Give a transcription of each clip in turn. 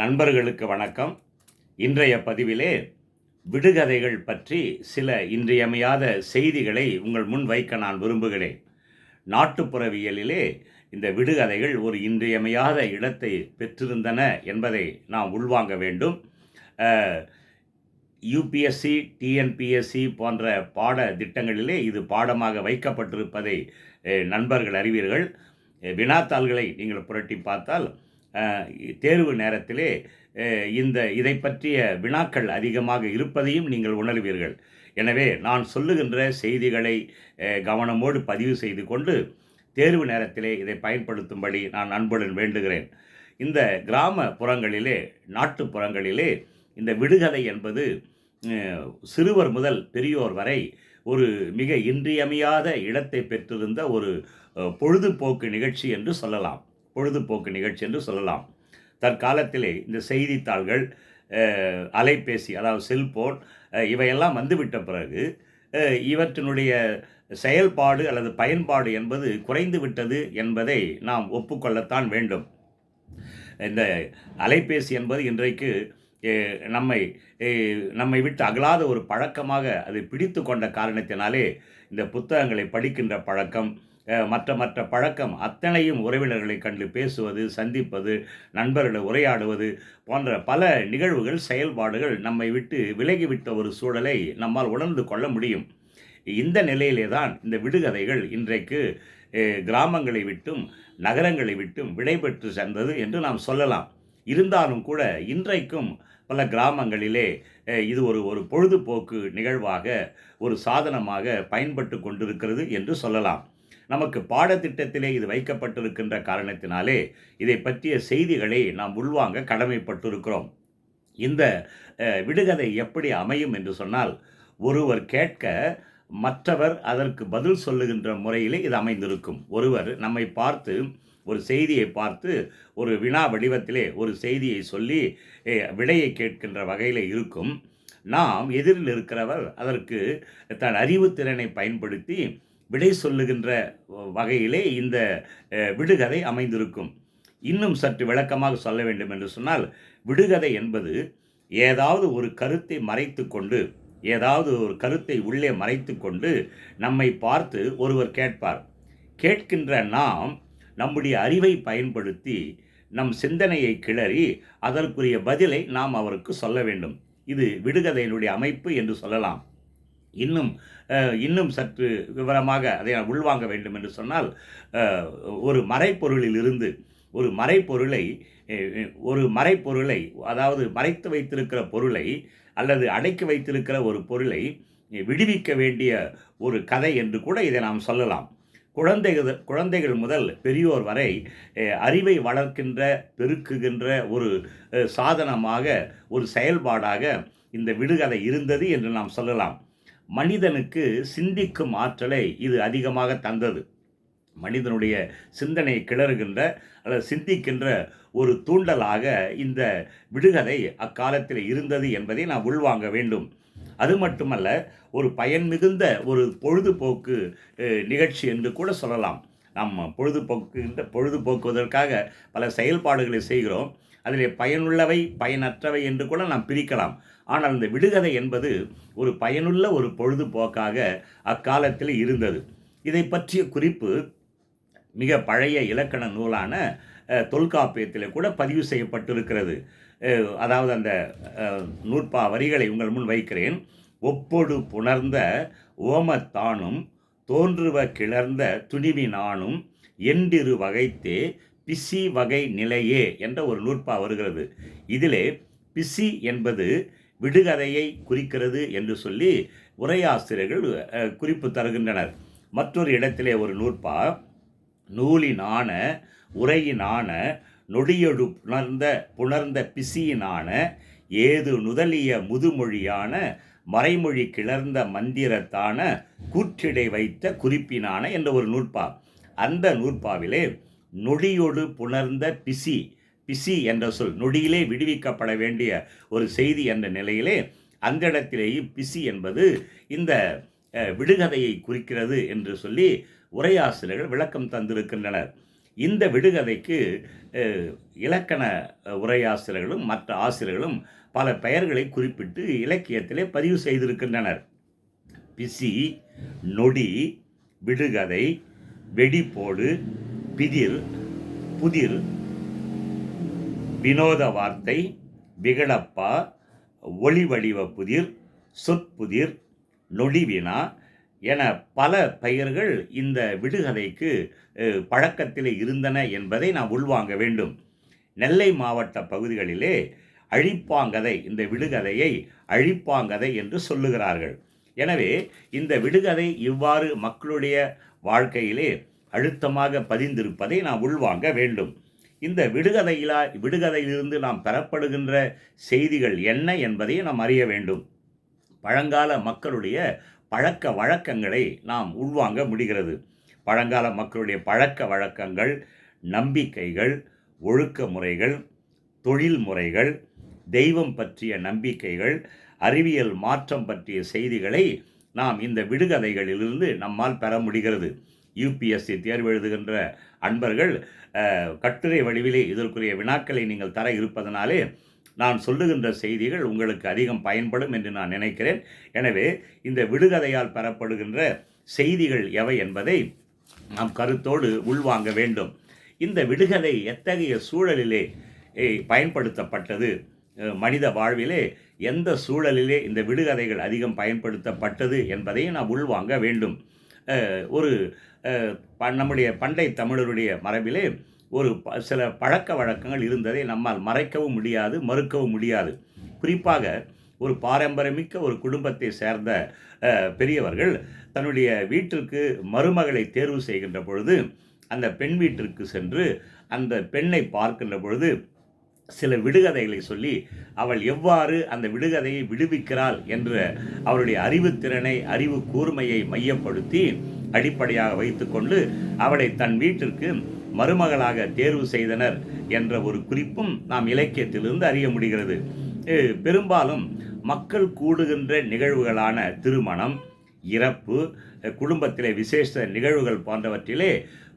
நண்பர்களுக்கு வணக்கம். இன்றைய பதிவிலே விடுகதைகள் பற்றி சில இன்றியமையாத செய்திகளை உங்கள் முன் வைக்க நான் விரும்புகிறேன். நாட்டுப்புறவியலிலே இந்த விடுகதைகள் ஒரு இன்றியமையாத இடத்தை பெற்றிருந்தன என்பதை நாம் உள்வாங்க வேண்டும். யூபிஎஸ்சி டிஎன்பிஎஸ்சி போன்ற பாட திட்டங்களிலே இது பாடமாக வைக்கப்பட்டிருப்பதை நண்பர்கள் அறிவீர்கள். வினாத்தாள்களை நீங்கள் புரட்டி பார்த்தால் தேர்வு நேரத்திலே இந்த இதை பற்றிய வினாக்கள் அதிகமாக இருப்பதையும் நீங்கள் உணர்வீர்கள். எனவே நான் சொல்லுகின்ற செய்திகளை கவனமோடு பதிவு செய்து கொண்டு தேர்வு நேரத்திலே இதை பயன்படுத்தும்படி நான் அன்புடன் வேண்டுகிறேன். இந்த கிராம புறங்களிலே நாட்டுப்புறங்களிலே இந்த விடுகதை என்பது சிறுவர் முதல் பெரியோர் வரை ஒரு மிக இன்றியமையாத இடத்தை பெற்றிருந்த ஒரு பொழுதுபோக்கு நிகழ்ச்சி என்று சொல்லலாம். பொழுதுபோக்கு நிகழ்ச்சி என்று சொல்லலாம். தற்காலத்திலே இந்த செய்தித்தாள்கள் அலைபேசி அதாவது செல்போன் இவையெல்லாம் வந்துவிட்ட பிறகு இவற்றினுடைய செயல்பாடு அல்லது பயன்பாடு என்பது குறைந்து விட்டது என்பதை நாம் ஒப்புக்கொள்ளத்தான் வேண்டும். இந்த அலைபேசி என்பது இன்றைக்கு நம்மை நம்மை விட்டு அகலாத ஒரு பழக்கமாக அது பிடித்து கொண்ட காரணத்தினாலே இந்த புத்தகங்களை படிக்கின்ற பழக்கம் மற்ற மற்ற பழக்கம் அத்தனையும் உறவினர்களை கண்டு பேசுவது சந்திப்பது நண்பர்களை உரையாடுவது போன்ற பல நிகழ்வுகள் செயல்பாடுகள் நம்மை விட்டு விலகிவிட்ட ஒரு சூழலை நம்மால் உணர்ந்து கொள்ள முடியும். இந்த நிலையிலே தான் இந்த விடுகதைகள் இன்றைக்கு கிராமங்களை விட்டும் நகரங்களை விட்டும் விடைபெற்று சென்றது என்று நாம் சொல்லலாம். இருந்தாலும் கூட இன்றைக்கும் பல கிராமங்களிலே இது ஒரு ஒரு பொழுதுபோக்கு நிகழ்வாக ஒரு சாதனமாக பயன்பட்டு கொண்டிருக்கிறது என்று சொல்லலாம். நமக்கு பாடத்திட்டத்திலே இது வைக்கப்பட்டிருக்கின்ற காரணத்தினாலே இதை பற்றிய செய்திகளை நாம் உள்வாங்க கடமைப்பட்டிருக்கிறோம். இந்த விடுகதை எப்படி அமையும் என்று சொன்னால் ஒருவர் கேட்க மற்றவர் அதற்கு பதில் சொல்லுகின்ற முறையிலே இது அமைந்திருக்கும். ஒருவர் நம்மை பார்த்து ஒரு செய்தியை பார்த்து ஒரு வினா வடிவத்திலே ஒரு செய்தியை சொல்லி விடையை கேட்கின்ற வகையில் இருக்கும். நாம் எதிரில் இருக்கிறவர் அதற்கு தன் அறிவுத்திறனை பயன்படுத்தி விடை சொல்லுகின்ற வகையிலே இந்த விடுகதை அமைந்திருக்கும். இன்னும் சற்று விளக்கமாக சொல்ல வேண்டும் என்று சொன்னால் விடுகதை என்பது ஏதாவது ஒரு கருத்தை மறைத்து கொண்டு ஏதாவது ஒரு கருத்தை உள்ளே மறைத்து கொண்டு நம்மை பார்த்து ஒருவர் கேட்பார். கேட்கின்ற நாம் நம்முடைய அறிவை பயன்படுத்தி நம் சிந்தனையை கிளறி அதற்குரிய பதிலை நாம் அவருக்கு சொல்ல வேண்டும். இது விடுகதையினுடைய அமைப்பு என்று சொல்லலாம். இன்னும் இன்னும் சற்று விவரமாக அதை நான் உள்வாங்க வேண்டும் என்று சொன்னால் ஒரு மறைப்பொருளில் இருந்து ஒரு மறைப்பொருளை ஒரு மறைப்பொருளை அதாவது மறைத்து வைத்திருக்கிற பொருளை அல்லது அடக்கி வைத்திருக்கிற ஒரு பொருளை விடுவிக்க வேண்டிய ஒரு கதை என்று கூட இதை நாம் சொல்லலாம். குழந்தைகள் குழந்தைகள் முதல் பெரியோர் வரை அறிவை வளர்க்கின்ற பெருக்குகின்ற ஒரு சாதனமாக ஒரு செயல்பாடாக இந்த விடுகதை இருந்தது என்று நாம் சொல்லலாம். மனிதனுக்கு சிந்திக்கும் ஆற்றலை இது அதிகமாக தந்தது. மனிதனுடைய சிந்தனை கிளறுகின்ற அல்லது சிந்திக்கின்ற ஒரு தூண்டலாக இந்த விடுகதை அக்காலத்தில் இருந்தது என்பதை நாம் உள்வாங்க வேண்டும். அது மட்டுமல்ல ஒரு பயன் மிகுந்த ஒரு பொழுதுபோக்கு நிகழ்ச்சி என்று கூட சொல்லலாம். நம்ம பொழுதுபோக்குகின்ற பொழுதுபோக்குவதற்காக பல செயல்பாடுகளை செய்கிறோம். அதில் பயனுள்ளவை பயனற்றவை என்று கூட நாம் பிரிக்கலாம். ஆனால் அந்த விடுகதை என்பது ஒரு பயனுள்ள ஒரு பொழுதுபோக்காக அக்காலத்தில் இருந்தது. இதை பற்றிய குறிப்பு மிக பழைய இலக்கண நூலான தொல்காப்பியத்தில் கூட பதிவு செய்யப்பட்டிருக்கிறது. அதாவது அந்த நூற்பா வரிகளை உங்கள் முன் வைக்கிறேன். ஒப்பொடு புணர்ந்த ஓமத்தானும் தோன்றுவ கிளர்ந்த துணிவினானும் எண்டிரு வகைத்தே பிசி வகை நிலையே என்ற ஒரு நூற்பா வருகிறது. இதிலே பிசி என்பது விடுகதையை குறிக்கிறது என்று சொல்லி உரையாசிரியர்கள் குறிப்பு தருகின்றனர். மற்றொரு இடத்திலே ஒரு நூற்பா நூலினான உரையினான நொடியொடு புணர்ந்த புணர்ந்த பிசியினான ஏது நுதலிய முதுமொழியான மறைமொழி கிளர்ந்த மந்திரத்தான கூற்றிடை வைத்த குறிப்பினான என்ற ஒரு நூற்பா. அந்த நூற்பாவிலே நொடியொடு புணர்ந்த பிசி பிசி என்ற சொல் நொடியிலே விடுவிக்கப்பட வேண்டிய ஒரு செய்தி என்ற நிலையிலே அந்த இடத்திலேயும் பிசி என்பது இந்த விடுகதையை குறிக்கிறது என்று சொல்லி உரையாசிரியர்கள் விளக்கம் தந்திருக்கின்றனர். இந்த விடுகதைக்கு இலக்கண உரையாசிரியர்களும் மற்ற ஆசிரியர்களும் பல பெயர்களை குறிப்பிட்டு இலக்கியத்திலே பதிவு செய்திருக்கின்றனர். பிசி நொடி விடுகதை வெடிப்போடு பிதிர் புதிர் வினோத வார்த்தை விகடப்பா ஒளி வடிவ புதிர் சொற்புதிர் நொடிவினா என பல பெயர்கள் இந்த விடுகதைக்கு பழக்கத்தில் இருந்தன என்பதை நாம் உள்வாங்க வேண்டும். நெல்லை மாவட்ட பகுதிகளிலே அழிப்பாங்கதை இந்த விடுகதையை அழிப்பாங்கதை என்று சொல்லுகிறார்கள். எனவே இந்த விடுகதை இவ்வாறு மக்களுடைய வாழ்க்கையிலே அழுத்தமாக பதிந்திருப்பதை நாம் உள்வாங்க வேண்டும். இந்த விடுகதையிலா விடுகதையிலிருந்து நாம் பெறப்படுகின்ற செய்திகள் என்ன என்பதை நாம் அறிய வேண்டும். பழங்கால மக்களுடைய பழக்க வழக்கங்களை நாம் உள்வாங்க முடிகிறது. பழங்கால மக்களுடைய பழக்க வழக்கங்கள் நம்பிக்கைகள் ஒழுக்க முறைகள் தொழில் முறைகள் தெய்வம் பற்றிய நம்பிக்கைகள் அறிவியல் மாற்றம் பற்றிய செய்திகளை நாம் இந்த விடுகதைகளிலிருந்து நம்மால் பெற முடிகிறது. யூபிஎஸ்சி தேர்வு எழுதுகின்ற அன்பர்கள் கட்டுரை வடிவிலே இதற்குரிய வினாக்களை நீங்கள் தர இருப்பதனாலே நான் சொல்லுகின்ற செய்திகள் உங்களுக்கு அதிகம் பயன்படும் என்று நான் நினைக்கிறேன். எனவே இந்த விடுகதையால் பெறப்படுகின்ற செய்திகள் எவை என்பதை நாம் கருத்தோடு உள்வாங்க வேண்டும். இந்த விடுகதை எத்தகைய சூழலிலே பயன்படுத்தப்பட்டது? மனித வாழ்விலே எந்த சூழலிலே இந்த விடுகதைகள் அதிகம் பயன்படுத்தப்பட்டது என்பதையும் நாம் உள்வாங்க வேண்டும். ஒரு ப- நம்முடைய பண்டை தமிழருடைய மரபிலே ஒரு ப- சில பழக்க வழக்கங்கள் இருந்ததை நம்மால் மறைக்கவும் முடியாது மறுக்கவும் முடியாது. குறிப்பாக ஒரு பாரம்பரியமிக்க ஒரு குடும்பத்தை சேர்ந்த பெரியவர்கள் தன்னுடைய வீட்டிற்கு மருமகளை தேர்வு செய்கின்ற பொழுது அந்த பெண் வீட்டிற்கு சென்று அந்த பெண்ணை பார்க்கின்ற பொழுது சில விடுகதைகளை சொல்லி அவள் எவ்வாறு அந்த விடுகதையை விடுவிக்கிறாள் என்ற அவருடைய அறிவுத்திறனை அறிவு கூர்மையை மையப்படுத்தி அடிப்படையாக வைத்துக்கொண்டு அவளை தன் வீட்டிற்கு மருமகளாக தேர்வு செய்தனர் என்ற ஒரு குறிப்பும் நாம் இலக்கியத்திலிருந்து அறிய முடிகிறது. பெரும்பாலும் மக்கள் கூடுகின்ற நிகழ்வுகளான திருமணம் இறப்பு குடும்பத்திலே விசேஷ நிகழ்வுகள் போன்றவற்றிலே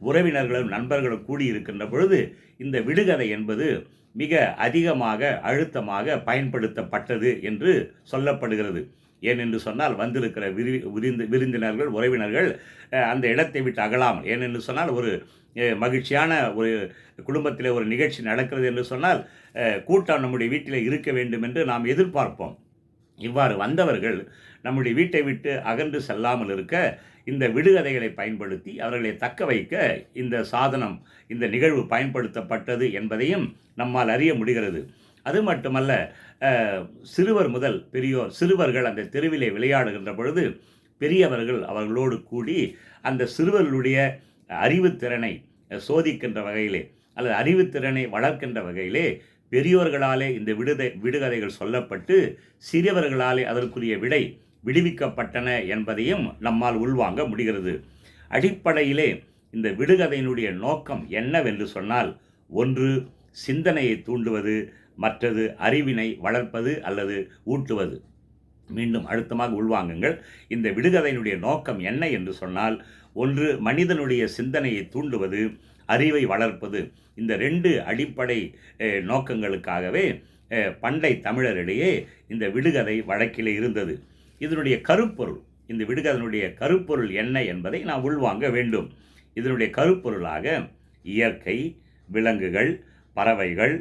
உறவினர்களும் நண்பர்களும் கூடியிருக்கின்ற பொழுது இந்த விடுகதை என்பது மிக அதிகமாக அழுத்தமாக பயன்படுத்தப்பட்டது என்று சொல்லப்படுகிறது. ஏனென்று சொன்னால் வந்திருக்கிற விரி விருந்து விருந்தினர்கள் உறவினர்கள் அந்த இடத்தை விட்டு அகலாமல் ஏனென்று சொன்னால் ஒரு மகிழ்ச்சியான ஒரு குடும்பத்தில் ஒரு நிகழ்ச்சி நடக்கிறது என்று சொன்னால் கூட்டம் நம்முடைய வீட்டில் இருக்க வேண்டும் என்று நாம் எதிர்பார்ப்போம். இவ்வாறு வந்தவர்கள் நம்முடைய வீட்டை விட்டு அகன்று செல்லாமல் இருக்க இந்த விடுகதைகளை பயன்படுத்தி அவர்களை தக்க வைக்க இந்த சாதனம் இந்த நிகழ்வு பயன்படுத்தப்பட்டது என்பதையும் நம்மால் அறிய முடிகிறது. அது மட்டுமல்ல சிறுவர் முதல் பெரியோர் சிறுவர்கள் அந்த தெருவிலே விளையாடுகின்ற பொழுது பெரியவர்கள் அவர்களோடு கூடி அந்த சிறுவர்களுடைய அறிவுத்திறனை சோதிக்கின்ற வகையிலே அல்லது அறிவுத்திறனை வளர்க்கின்ற வகையிலே பெரியோர்களாலே இந்த விடுதை விடுகதைகள் சொல்லப்பட்டு சிறியவர்களாலே அதற்குரிய விடை விடுவிக்கப்பட்டன என்பதையும் நம்மால் உள்வாங்க முடிகிறது. அடிப்படையிலே இந்த விடுகதையினுடைய நோக்கம் என்னவென்று சொன்னால் ஒன்று சிந்தனையை தூண்டுவது மற்றது அறிவினை வளர்ப்பது அல்லது ஊட்டுவது. மீண்டும் அழுத்தமாக உள்வாங்குங்கள். இந்த விடுகதையினுடைய நோக்கம் என்ன என்று சொன்னால் ஒன்று மனிதனுடைய சிந்தனையை தூண்டுவது அறிவை வளர்ப்பது. இந்த ரெண்டு அடிப்படை நோக்கங்களுக்காகவே பண்டை தமிழரிடையே இந்த விடுகதை வழக்கிலே இருந்தது. இதனுடைய கருப்பொருள் இந்த விடுகதனுடைய கருப்பொருள் என்ன என்பதை நாம் உள்வாங்க வேண்டும். இதனுடைய கருப்பொருளாக இயற்கை விலங்குகள் பறவைகள்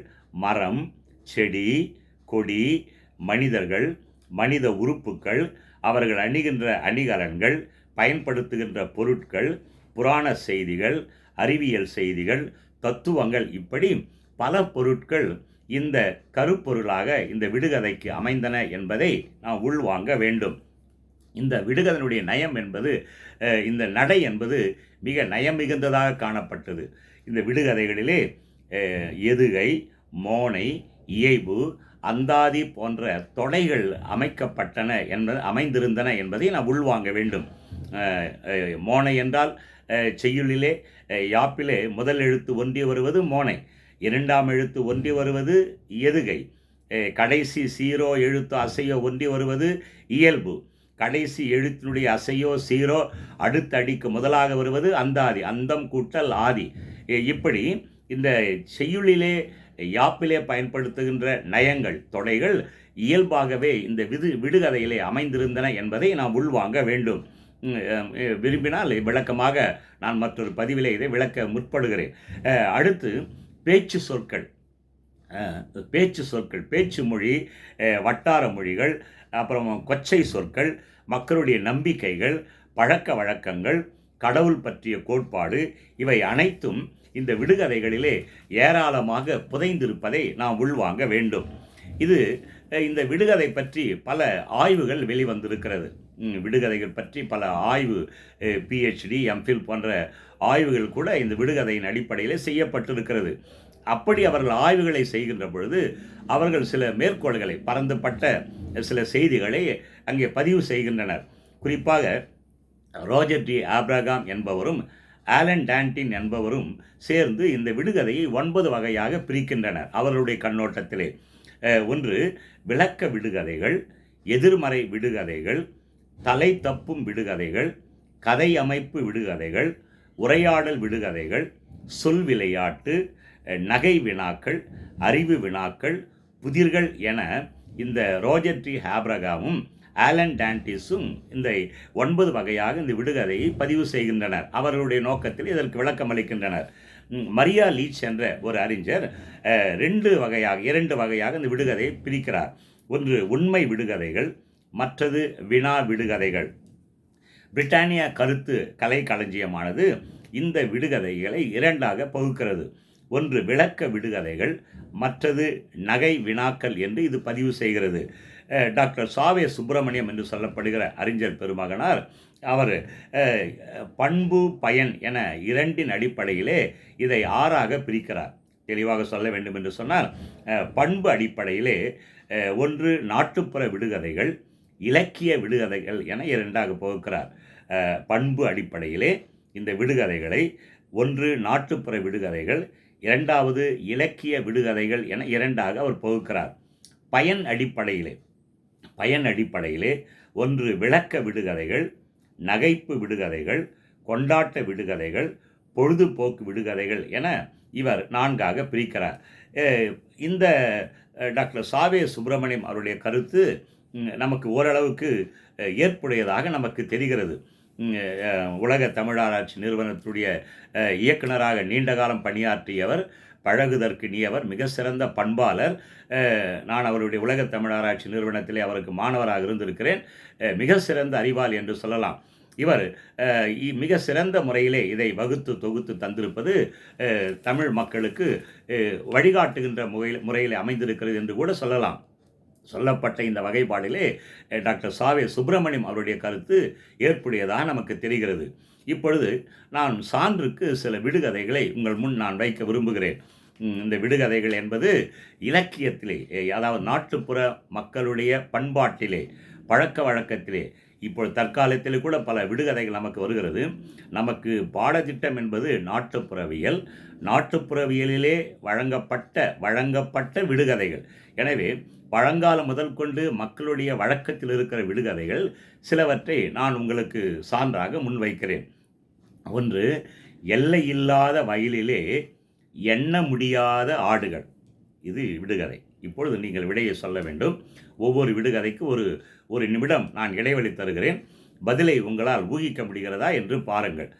மரம் செடி கொடி மனிதர்கள் மனித உறுப்புக்கள் அவர்கள் அணிகின்ற அணிகலன்கள் பயன்படுத்துகின்ற பொருட்கள் புராண செய்திகள் அறிவியல் செய்திகள் தத்துவங்கள் இப்படி பல பொருட்கள் இந்த கருப்பொருளாக இந்த விடுகதைக்கு அமைந்தன என்பதை நாம் உள்வாங்க வேண்டும். இந்த விடுகதனுடைய நயம் என்பது இந்த நடை என்பது மிக நயம் மிகுந்ததாக காணப்பட்டது. இந்த விடுகதைகளிலே எதுகை மோனை இயைபு அந்தாதி போன்ற தொடைகள் அமைக்கப்பட்டன என்பது அமைந்திருந்தன என்பதை நாம் உள்வாங்க வேண்டும். மோனை என்றால் செய்யுளிலே யாப்பிலே முதல் எழுத்து ஒன்றி வருவது மோனை. இரண்டாம் எழுத்து ஒன்றி வருவது எதுகை? கடைசி சீரோ எழுத்து அசையோ ஒன்றி வருவது இயல்பு. கடைசி எழுத்தினுடைய அசையோ சீரோ அடுத்த அடிக்கு முதலாக வருவது அந்தாதி அந்தம் கூட்டல் ஆதி. இப்படி இந்த செய்யுளிலே யாப்பிலே பயன்படுத்துகின்ற நயங்கள் தொடைகள் இயல்பாகவே இந்த விது விடுகதையிலே அமைந்திருந்தன என்பதை நாம் உள்வாங்க வேண்டும். விரும்பினால் விளக்கமாக நான் மற்றொரு பதிவிலே இதை விளக்க முற்படுகிறேன். அடுத்து பேச்சு சொற்கள். பேச்சு சொற்கள் பேச்சு மொழி வட்டார மொழிகள் அப்புறம் கொச்சை சொற்கள் மக்களுடைய நம்பிக்கைகள் பழக்க வழக்கங்கள் கடவுள் பற்றிய கோட்பாடு இவை அனைத்தும் இந்த விடுகதைகளிலே ஏராளமாக புதைந்திருப்பதை நாம் உள்வாங்க வேண்டும். இது இந்த விடுகதை பற்றி பல ஆய்வுகள் வெளிவந்திருக்கிறது. விடுகதைகள் பற்றி பல ஆய்வு பிஹெச்டி எம்ஃபில் போன்ற ஆய்வுகள் கூட இந்த விடுகதையின் அடிப்படையில் செய்யப்பட்டிருக்கிறது. அப்படி அவர்கள் ஆய்வுகளை செய்கின்ற பொழுது அவர்கள் சில மேற்கோள்களை பரந்துபட்ட சில செய்திகளை அங்கே பதிவு செய்கின்றனர். குறிப்பாக ரோஜர் டி ஆப்ரகாம் என்பவரும் ஆலன் டான்டின் என்பவரும் சேர்ந்து இந்த விடுகதையை ஒன்பது வகையாக பிரிக்கின்றனர் அவர்களுடைய கண்ணோட்டத்திலே. ஒன்று விளக்க விடுகதைகள் எதிர்மறை விடுகதைகள் தலை தப்பும் விடுகதைகள் கதை அமைப்பு விடுகதைகள் உரையாடல் விடுகதைகள் சொல் விளையாட்டு நகை வினாக்கள் அறிவு வினாக்கள் புதிர்கள் என இந்த ரோஜர் டி ஆலன் டான்டிஸும் இந்த ஒன்பது வகையாக இந்த விடுகதையை பதிவு செய்கின்றனர். அவர்களுடைய நோக்கத்தில் இதற்கு விளக்கம் அளிக்கின்றனர் மரியா லீச் என்ற ஒரு அறிஞர் அஹ், ரெண்டு வகையாக இரண்டு வகையாக இந்த விடுகதையை பிரிக்கிறார். ஒன்று உண்மை விடுகதைகள் மற்றது வினா விடுகதைகள். பிரிட்டானியா கருத்து கலை களஞ்சியமானது இந்த விடுகதைகளை இரண்டாக பகுக்கிறது. ஒன்று விளக்க விடுகதைகள் மற்றது நகை வினாக்கள் என்று இது பதிவு செய்கிறது. டாக்டர் சாவே சுப்பிரமணியம் என்று சொல்லப்படுகிற அறிஞர் பெருமகனார் அவர் பண்பு பயன் என இரண்டின் அடிப்படையிலே இதை ஆறாக பிரிக்கிறார். தெளிவாக சொல்ல வேண்டும் என்று சொன்னால் பண்பு அடிப்படையிலே ஒன்று நாட்டுப்புற விடுகதைகள் இலக்கிய விடுகதைகள் என இரண்டாக பகுக்கிறார் பண்பு அடிப்படையிலே இந்த விடுகதைகளை ஒன்று நாட்டுப்புற விடுகதைகள் இரண்டாவது இலக்கிய விடுகதைகள் என இரண்டாக அவர் பகுக்கிறார். பயன் அடிப்படையிலே பயன் அடிப்படையிலே ஒன்று விளக்க விடுகதைகள் நகைப்பு விடுகதைகள் கொண்டாட்ட விடுகதைகள் பொழுதுபோக்கு விடுகதைகள் என இவர் நான்காக பிரிக்கிறார். இந்த டாக்டர் சாவே சுப்பிரமணியம் அவருடைய கருத்து நமக்கு ஓரளவுக்கு ஏற்புடையதாக நமக்கு தெரிகிறது. உலக தமிழாராய்ச்சி நிறுவனத்துடைய இயக்குனராக நீண்ட காலம் பணியாற்றியவர் பழகுதற்கு நீயவர் மிக சிறந்த பண்பாளர். நான் அவருடைய உலக தமிழாராய்ச்சி நிறுவனத்திலே அவருக்கு மாணவராக இருந்திருக்கிறேன். மிக சிறந்த அறிவாள் என்று சொல்லலாம். இவர் இ- மிக சிறந்த முறையிலே இதை வகுத்து தொகுத்து தந்திருப்பது தமிழ் மக்களுக்கு வழிகாட்டுகின்ற முறையில் முறையில் அமைந்திருக்கிறது என்று கூட சொல்லலாம். சொல்லப்பட்ட இந்த வகைப்பாடிலே டாக்டர் சாவே சுப்பிரமணியம் அவருடைய கருத்து ஏற்புடையதாக நமக்கு தெரிகிறது. இப்பொழுது நான் சான்றுக்கு சில விடுகதைகளை உங்கள் முன் நான் வைக்க விரும்புகிறேன். இந்த விடுகதைகள் என்பது இலக்கியத்திலே அதாவது நாட்டுப்புற மக்களுடைய பண்பாட்டிலே பழக்க வழக்கத்திலே இப்பொழுது தற்காலத்தில் கூட பல விடுகதைகள் நமக்கு வருகிறது. நமக்கு பாடத்திட்டம் என்பது நாட்டுப்புறவியல். நாட்டுப்புறவியலிலே வழங்கப்பட்ட வழங்கப்பட்ட விடுகதைகள். எனவே பழங்காலம் முதல் கொண்டு மக்களுடைய வழக்கத்தில் இருக்கிற விடுகதைகள் சிலவற்றை நான் உங்களுக்கு சான்றாக முன்வைக்கிறேன். ஒன்று எல்லை இல்லாத வயலிலே எண்ண முடியாத ஆடுகள். இது விடுகதை. இப்பொழுது நீங்கள் விடையை சொல்ல வேண்டும். ஒவ்வொரு விடுகதைக்கு ஒரு ஒரு நிமிடம் நான் இடைவெளி தருகிறேன். பதிலை உங்களால் ஊகிக்க முடிகிறதா என்று பாருங்கள்.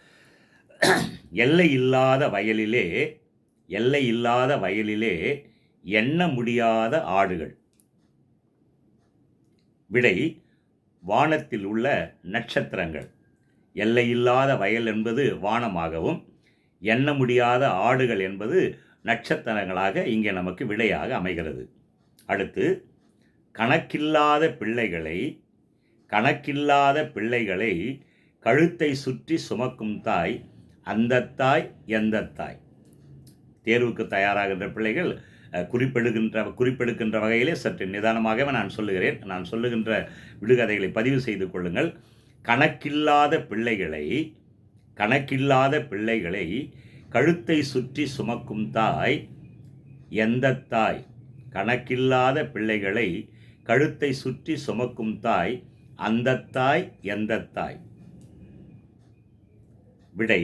எல்லை இல்லாத வயலிலே எல்லை இல்லாத வயலிலே எண்ண முடியாத ஆடுகள். விடை வானத்தில் உள்ள நட்சத்திரங்கள். எல்லையில்லாத வயல் என்பது வானமாகவும் எண்ண முடியாத ஆடுகள் என்பது நட்சத்திரங்களாக இங்கே நமக்கு விடையாக அமைகிறது. அடுத்து கணக்கில்லாத பிள்ளைகளை கணக்கில்லாத பிள்ளைகளை கழுத்தை சுற்றி சுமக்கும் தாய் அந்த தாய் எந்த தாய்? தேர்வுக்கு தயாராகின்ற பிள்ளைகள் குறிப்பெடுக்கின்ற குறிப்பெடுக்கின்ற வகையிலே சற்று நிதானமாகவே நான் சொல்லுகிறேன். நான் சொல்லுகின்ற விடுகதைகளை பதிவு செய்து கொள்ளுங்கள். கணக்கில்லாத பிள்ளைகளை கணக்கில்லாத பிள்ளைகளை கழுத்தை சுற்றி சுமக்கும் தாய் எந்த தாய்? கணக்கில்லாத பிள்ளைகளை கழுத்தை சுற்றி சுமக்கும் தாய் அந்த தாய் எந்த தாய்? விடை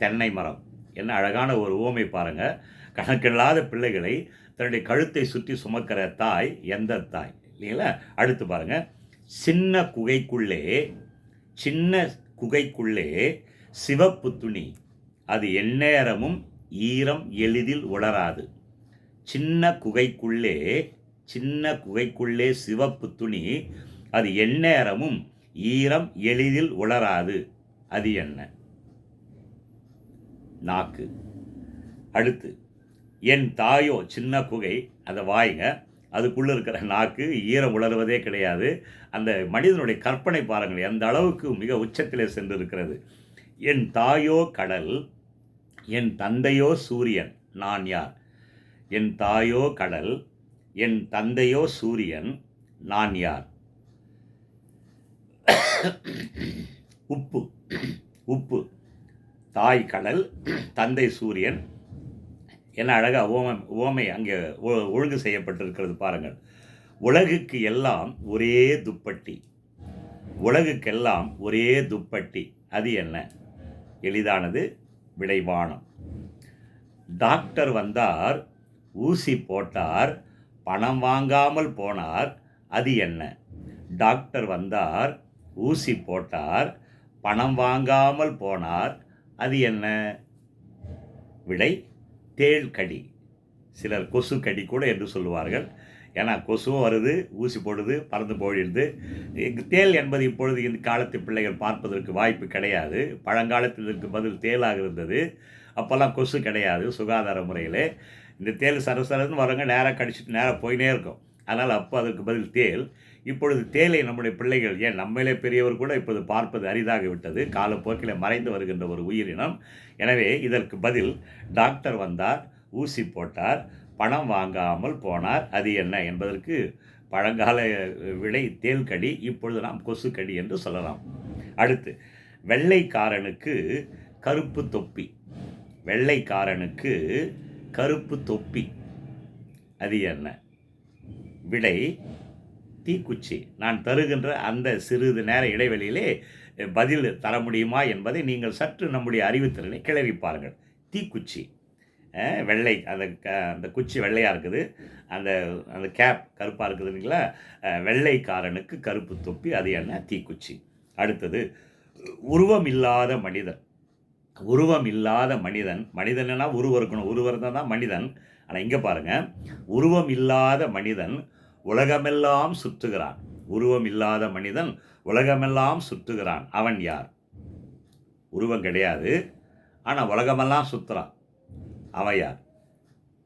தென்னை மரம். என்ன அழகான ஒரு ஓமை பாருங்கள் கணக்கில்லாத பிள்ளைகளை தன்னுடைய கழுத்தை சுற்றி சுமக்கிற தாய் எந்த தாய்? இல்லைங்களா? அடுத்து பாருங்க. சின்ன குகைக்குள்ளே சின்ன குகைக்குள்ளே சிவப்பு துணி. அது எந்நேரமும் ஈரம் எளிதில் உலராது. சின்ன குகைக்குள்ளே சின்ன குகைக்குள்ளே சிவப்பு துணி அது எந்நேரமும் ஈரம் எளிதில் உலராது. அது என்ன? நாக்கு. அடுத்து என் தாயோ சின்ன குகை அதை வாய்ங்க. அதுக்குள்ளே இருக்கிற நாக்கு ஈரம் உலர்வதே கிடையாது. அந்த மனிதனுடைய கற்பனை பாருங்கள் எந்த அளவுக்கு மிக உச்சத்திலே சென்று இருக்கிறது என் தாயோ கடல் என் தந்தையோ சூரியன் நான் யார்? என் தாயோ கடல் என் தந்தையோ சூரியன் நான் யார்? உப்பு உப்பு. தாய் கடல் தந்தை சூரியன் என்ன அழகாக ஓமை ஓமை அங்கே ஒ- ஒழுங்கு செய்யப்பட்டிருக்கிறது பாருங்கள். உலகுக்கு எல்லாம் ஒரே துப்பட்டி. உலகுக்கெல்லாம் ஒரே துப்பட்டி. அது என்ன? எளிதானது விளைவானம் டாக்டர் வந்தார் ஊசி போட்டார் பணம் வாங்காமல் போனார் அது என்ன? டாக்டர் வந்தார் ஊசி போட்டார் பணம் வாங்காமல் போனார் அது என்ன? விடை தேள் கடி சிலர் கொசு கடி கூட என்று சொல்லுவார்கள். ஏன்னா கொசுவும் வருது ஊசி போடுது பறந்து போயிடுது. தேல் தேள் என்பது இப்பொழுது இந்த காலத்து பிள்ளைகள் பார்ப்பதற்கு வாய்ப்பு கிடையாது. பழங்காலத்தில் இதற்கு பதில் தேளாக இருந்தது. அப்போல்லாம் கொசு கிடையாது சுகாதார முறையில். இந்த தேள் சரசரன்னு வரவங்க நேராக கடிச்சிட்டு நேராக போயினே இருக்கும். அதனால் அப்போ அதற்கு பதில் தேள். இப்பொழுது தேலை நம்முடைய பிள்ளைகள் ஏன் நம்மளே பெரியவர் கூட இப்போது பார்ப்பது அரிதாகிவிட்டது காலப்போக்கில் மறைந்து வருகின்ற ஒரு உயிரினம் எனவே இதற்கு பதில் டாக்டர் வந்தார் ஊசி போட்டார் பணம் வாங்காமல் போனார். அது என்ன என்பதற்கு பழங்கால விடை தேள்கடி இப்பொழுது நாம் கொசுக்கடி என்று சொல்லலாம். அடுத்து வெள்ளைக்காரனுக்கு கருப்பு தொப்பி. வெள்ளைக்காரனுக்கு கருப்பு தொப்பி. அது என்ன? விடை தீக்குச்சி. நான் தருகின்ற அந்த சிறிது நேர இடைவெளியிலே பதில் தர முடியுமா என்பதை நீங்கள் சற்று நம்முடைய அறிவுத்திறனை கிளறி பாருங்கள் தீக்குச்சி வெள்ளை. அந்த க அந்த குச்சி வெள்ளையாக இருக்குது. அந்த அந்த கேப் கருப்பாக இருக்குது இல்லைங்களா? வெள்ளைக்காரனுக்கு கருப்பு தொப்பி. அது என்ன? தீக்குச்சி. அடுத்தது உருவம் இல்லாத மனிதன். உருவம் இல்லாத மனிதன் மனிதன்னா உருவம் இருக்கணும். உருவம் இருந்தால் தான் மனிதன். ஆனால் இங்கே பாருங்கள் உருவம் இல்லாத மனிதன் உலகமெல்லாம் சுற்றுகிறான். உருவம் இல்லாத மனிதன் உலகமெல்லாம் சுற்றுகிறான். அவன் யார்? உருவம் கிடையாது. ஆனால் உலகமெல்லாம் சுற்றுறான் அவன் யார்?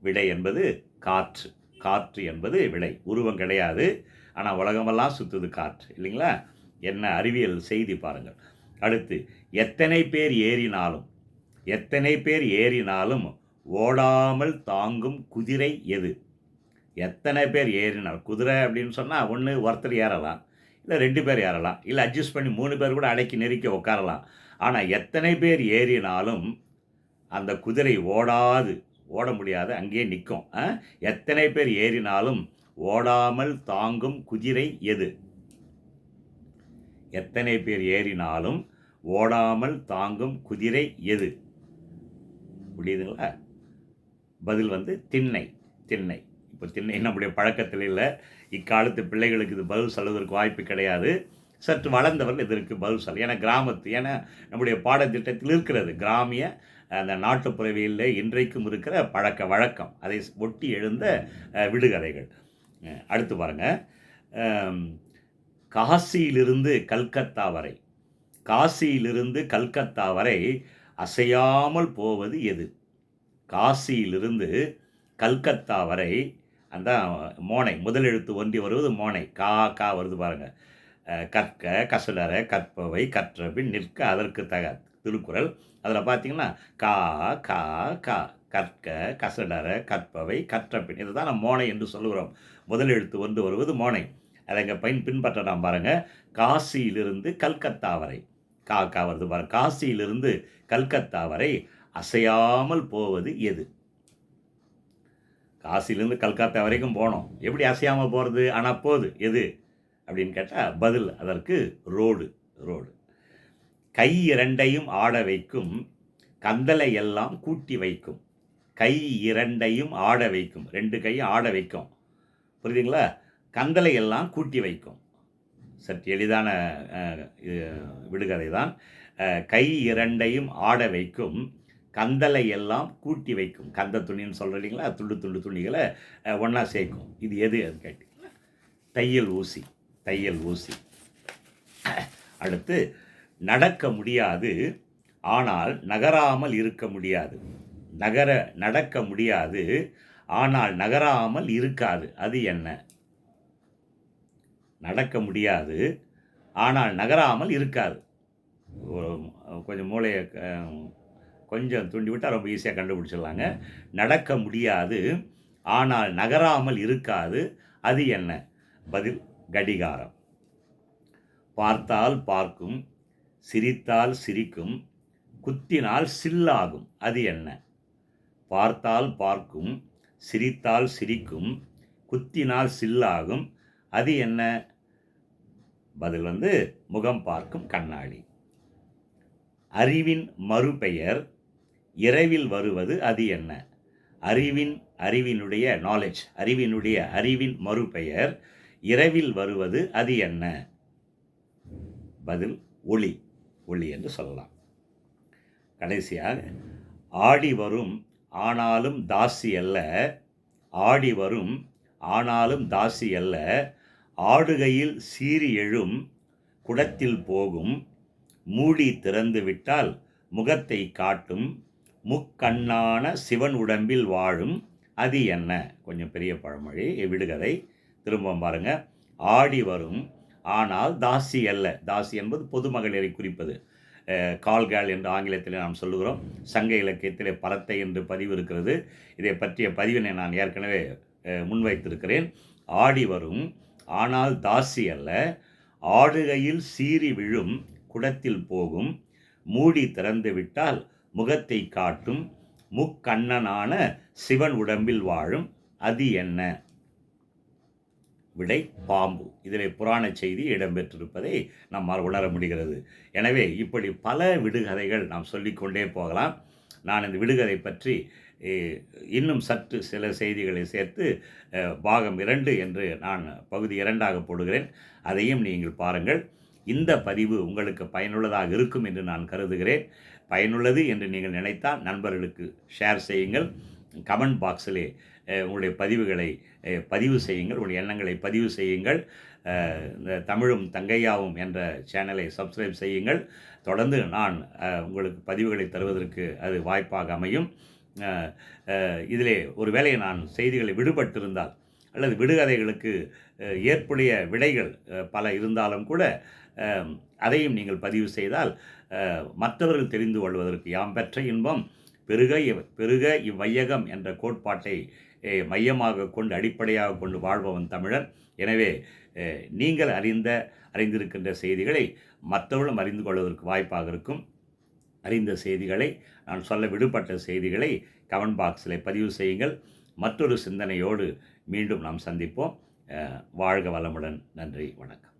விடை என்பது காற்று. காற்று என்பது விடை. உருவம் கிடையாது. ஆனால் உலகமெல்லாம் சுற்றுது காற்று. இல்லைங்களா? என்ன அறிவியல் செய்தி பாருங்கள். அடுத்து எத்தனை பேர் ஏறினாலும் எத்தனை பேர் ஏறினாலும் ஓடாமல் தாங்கும் குதிரை எது? எத்தனை பேர் ஏறினாலும் குதிரை அப்படின்னு சொன்னால் ஒன்று ஒருத்தர் ஏறலாம். இல்லை ரெண்டு பேர் ஏறலாம். இல்லை அட்ஜஸ்ட் பண்ணி மூணு பேர் கூட அடக்கி நெருக்கி உட்காரலாம் ஆனால் எத்தனை பேர் ஏறினாலும் அந்த குதிரை ஓடாது. ஓட முடியாது. அங்கேயே நிற்கும் எத்தனை பேர் ஏறினாலும் ஓடாமல் தாங்கும் குதிரை எது? எத்தனை பேர் ஏறினாலும் ஓடாமல் தாங்கும் குதிரை எது? புரியுதுங்களா? பதில் வந்து திண்ணை. திண்ணை. இப்போ திண்ணை நம்முடைய பழக்கத்தில் இல்லை. இக்காலத்து பிள்ளைகளுக்கு இது பதில் சொல்வதற்கு வாய்ப்பு கிடையாது. சற்று வளர்ந்தவர்கள் இதற்கு பதில் சொல்ல ஏன்னா கிராமத்து ஏன்னா நம்முடைய பாடத்திட்டத்தில் இருக்கிறது. கிராமிய அந்த நாட்டுப்புறவியில் இன்றைக்கும் இருக்கிற பழக்க வழக்கம். அதை ஒட்டி எழுந்த விடுகதைகள். அடுத்து பாருங்கள் காசியிலிருந்து கல்கத்தா வரை காசியிலிருந்து கல்கத்தா வரை அசையாமல் போவது எது? காசியிலிருந்து கல்கத்தா வரை அந்த மோனை. முதல் எழுத்து ஒன்றி வருவது மோனை. கா கா வருது பாருங்க. கற்க கசலற கற்பவை கற்றபின் நிற்க அதற்கு தக திருக்குறள். அதில் பார்த்தீங்கன்னா கா கா கா. கற்க கசடர கற்பவை கற்றபின். இதுதான் நம்ம மோனை என்று சொல்லுகிறோம். முதல் எழுத்து ஒன்று வருவது மோனை. அதை இங்கே பயன் பின்பற்றலாம் பாருங்கள் காசியிலிருந்து கல்கத்தா வரை. கா கா வருது பாருங்கள் காசியிலிருந்து கல்கத்தா வரை அசையாமல் போவது எது? காசிலேருந்து கல்கத்தா வரைக்கும் போனோம். எப்படி அசையாமல் போகிறது ஆனால் போகுது எது? அப்படின்னு கேட்டால் பதில் அதற்கு ரோடு ரோடு. கை இரண்டையும் ஆட வைக்கும் கந்தலை எல்லாம் கூட்டி வைக்கும். கை இரண்டையும் ஆட வைக்கும். ரெண்டு கையும் ஆட வைக்கும். புரியுதுங்களா? கந்தலை எல்லாம் கூட்டி வைக்கும். சற்று எளிதான இது விடுகதை தான் கை இரண்டையும் ஆட வைக்கும். கந்தலை எல்லாம் கூட்டி வைக்கும். கந்த துணின்னு சொல்கிறீங்களா துண்டு துண்டு துணிகளை ஒன்றா சேர்க்கும். இது எது அது கேட்டிங்களா தையல் ஊசி தையல் ஊசி. அடுத்து நடக்க முடியாது ஆனால் நகராமல் இருக்க முடியாது. நகர நடக்க முடியாது ஆனால் நகராமல் இருக்காது. அது என்ன? நடக்க முடியாது ஆனால் நகராமல் இருக்காது. கொஞ்சம் மூளையை கொஞ்சம் தூண்டி விட்டால் ரொம்ப ஈஸியாக கண்டுபிடிச்சிடலாங்க. நடக்க முடியாது. ஆனால் நகராமல் இருக்காது. அது என்ன? பதில் கடிகாரம். பார்த்தால் பார்க்கும் சிரித்தால் சிரிக்கும் குத்தினால் சில்லாகும். அது என்ன? பார்த்தால் பார்க்கும் சிரித்தால் சிரிக்கும் குத்தினால் சில்லாகும். அது என்ன? பதில் வந்து முகம் பார்க்கும் கண்ணாடி. அறிவின் மறுபெயர் இரவில் வருவது அது என்ன? அறிவின் அறிவினுடைய நாலேஜ் அறிவினுடைய அறிவின் மறுபெயர். இரவில் வருவது அது என்ன? பதில் ஒளி. ஒளி என்று சொல்லலாம். கடைசியாக ஆடி வரும் ஆனாலும் தாசி அல்ல. ஆடி வரும் ஆனாலும் தாசி அல்ல. ஆடுகையில் சீறி எழும் குடத்தில் போகும். மூடி திறந்து விட்டால் முகத்தை காட்டும். முக்கண்ணான சிவன் உடம்பில் வாழும் அது என்ன? கொஞ்சம் பெரிய பழமொழி விடுகதை. திரும்ப பாருங்க. ஆடி வரும் ஆனால் தாசி அல்ல. தாசி என்பது பொதுமகளிரை குறிப்பது. கால்கால் என்று ஆங்கிலத்தில் நாம் சொல்லுகிறோம். சங்க இலக்கியத்திலே பரத்தை என்று பதிவு இருக்கிறது. இதை பற்றிய பதிவினை நான் ஏற்கனவே முன்வைத்திருக்கிறேன். ஆடி வரும் ஆனால் தாசி அல்ல. ஆடுகையில் சீறி விழும் குடத்தில் போகும் மூடி திறந்து விட்டால் முகத்தை காட்டும் முக்கண்ணனான சிவன் உடம்பில் வாழும். அது என்ன? விடை பாம்பு. இதிலே புராண செய்தி இடம்பெற்றிருப்பதை நம்மால் உணர முடிகிறது. எனவே இப்படி பல விடுகதைகள் நாம் சொல்லிக்கொண்டே போகலாம். நான் இந்த விடுகதை பற்றி இன்னும் சற்று சில செய்திகளை சேர்த்து பாகம் இரண்டு என்று நான் பகுதி இரண்டாக போடுகிறேன். அதையும் நீங்கள் பாருங்கள். இந்த பதிவு உங்களுக்கு பயனுள்ளதாக இருக்கும் என்று நான் கருதுகிறேன். பயனுள்ளது என்று நீங்கள் நினைத்தால் நண்பர்களுக்கு ஷேர் செய்யுங்கள். கமெண்ட் பாக்ஸிலே உங்களுடைய பதிவுகளை பதிவு செய்யுங்கள். உங்களுடைய எண்ணங்களை பதிவு செய்யுங்கள். இந்த தமிழும் தங்கையாவும் என்ற சேனலை சப்ஸ்கிரைப் செய்யுங்கள். தொடர்ந்து நான் உங்களுக்கு பதிவுகளை தருவதற்கு அது வாய்ப்பாக அமையும். இதிலே ஒருவேளை நான் செய்திகளை விடுபட்டிருந்தால் அல்லது விடுகதைகளுக்கு ஏற்புடைய விடைகள் பல இருந்தாலும் கூட அதையும் நீங்கள் பதிவு செய்தால் மற்றவர்கள் தெரிந்து கொள்வதற்கு யாம் பெற்ற இன்பம் பெருக இவ்- பெருக இவ்வையகம் என்ற கோட்பாட்டை மையமாக கொண்டு அடிப்படையாக கொண்டு வாழ்பவன் தமிழன் எனவே நீங்கள் அறிந்த அறிந்திருக்கின்ற செய்திகளை மற்றவர்களும் அறிந்து கொள்வதற்கு வாய்ப்பாக இருக்கும். அறிந்த செய்திகளை நான் சொல்ல விடுபட்ட செய்திகளை கமெண்ட் பாக்ஸில் பதிவு செய்யுங்கள். மற்றொரு சிந்தனையோடு மீண்டும் நாம் சந்திப்போம். வாழ்க வளமுடன். நன்றி வணக்கம்.